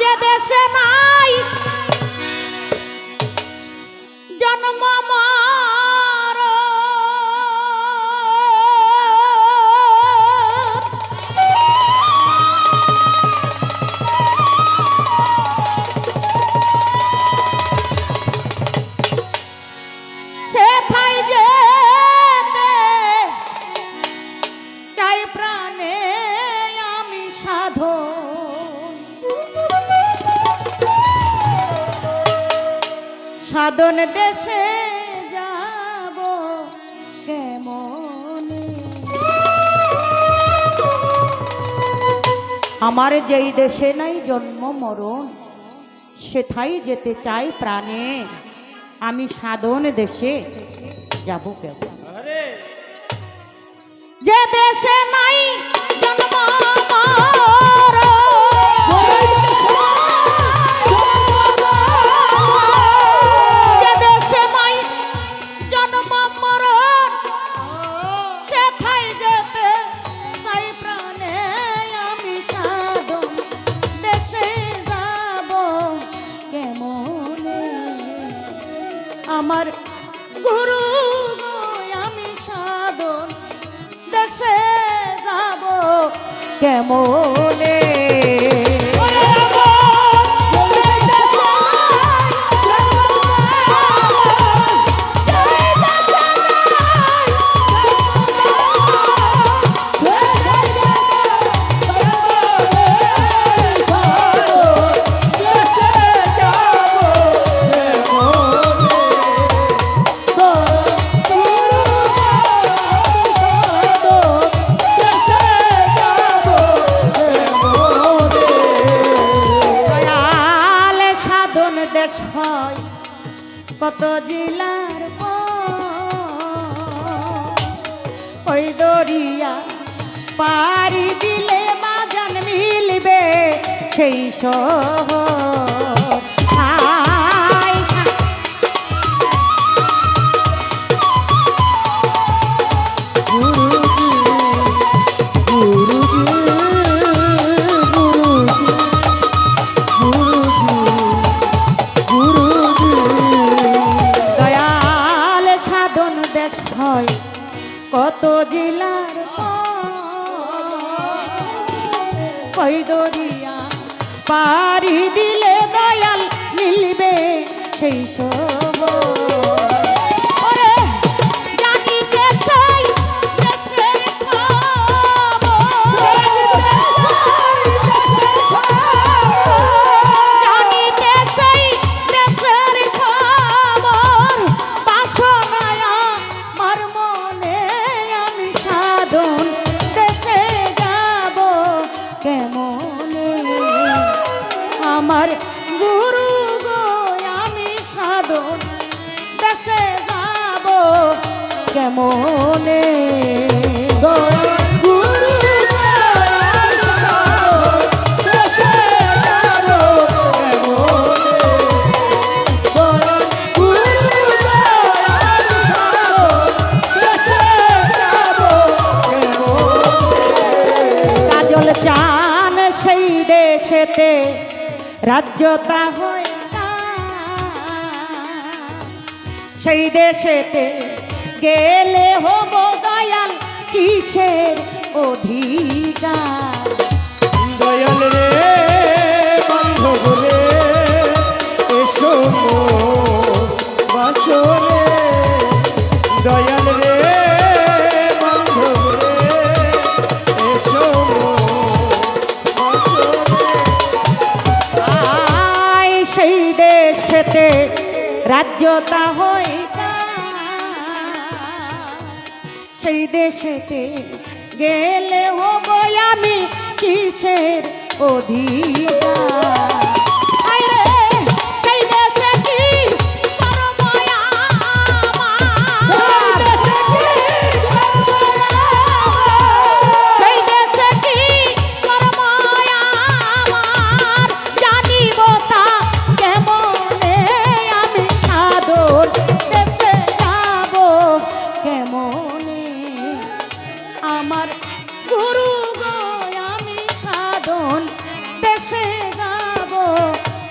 যে দেশে নাই। জন্ম প্রাণে আমি সাধো সাধন দেশে যাব কেমন? আমার যেই দেশে নাই জন্ম মরণ সেথাই যেতে চাই প্রাণে। আমি সাধন দেশে যাব কেমন? যে দেশে নাই কেমনে সেই শহর হায় হয় কত জেলার কই দরিয়া পারি দিলে দয়াল মিলবে সেই সব সাধন দেশে যাব কেমনে? কাজল চান সেই দেশেতে রাজ্যতা হয় সেই দেশেতে গেলে হব দয়াল কিসের অধিকার? দয়াল রে বান্ধব রে এসো বাসরে দয়াল রে বান্ধব রে এসো আয় সেই দেশেতে রাজ্যতা না। সেই দেশেতে গেলে হব আমি কিসের অধিকার?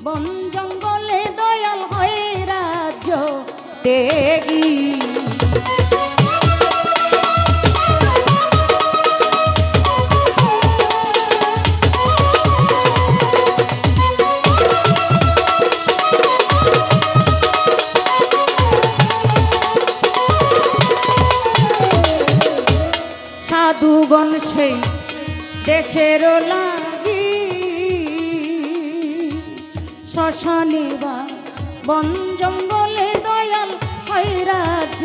বন জঙ্গলে দয়াল হয়ে রাজ্য তেগি সাধুগণ সেই দেশের ওলা শ্মশানে বা বন জঙ্গলে দয়াল হয় রাজ্য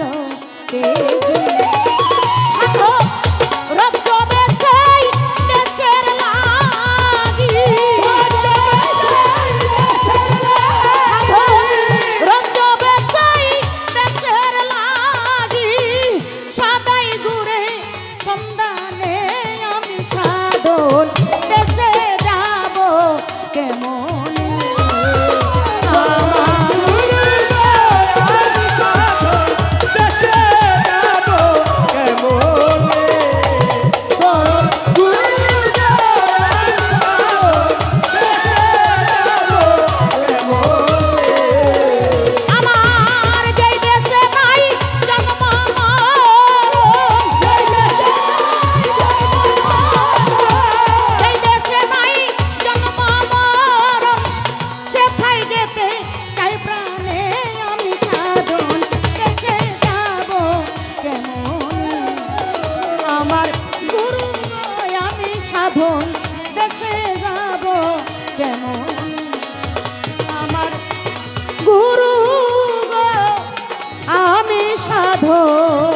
সাধন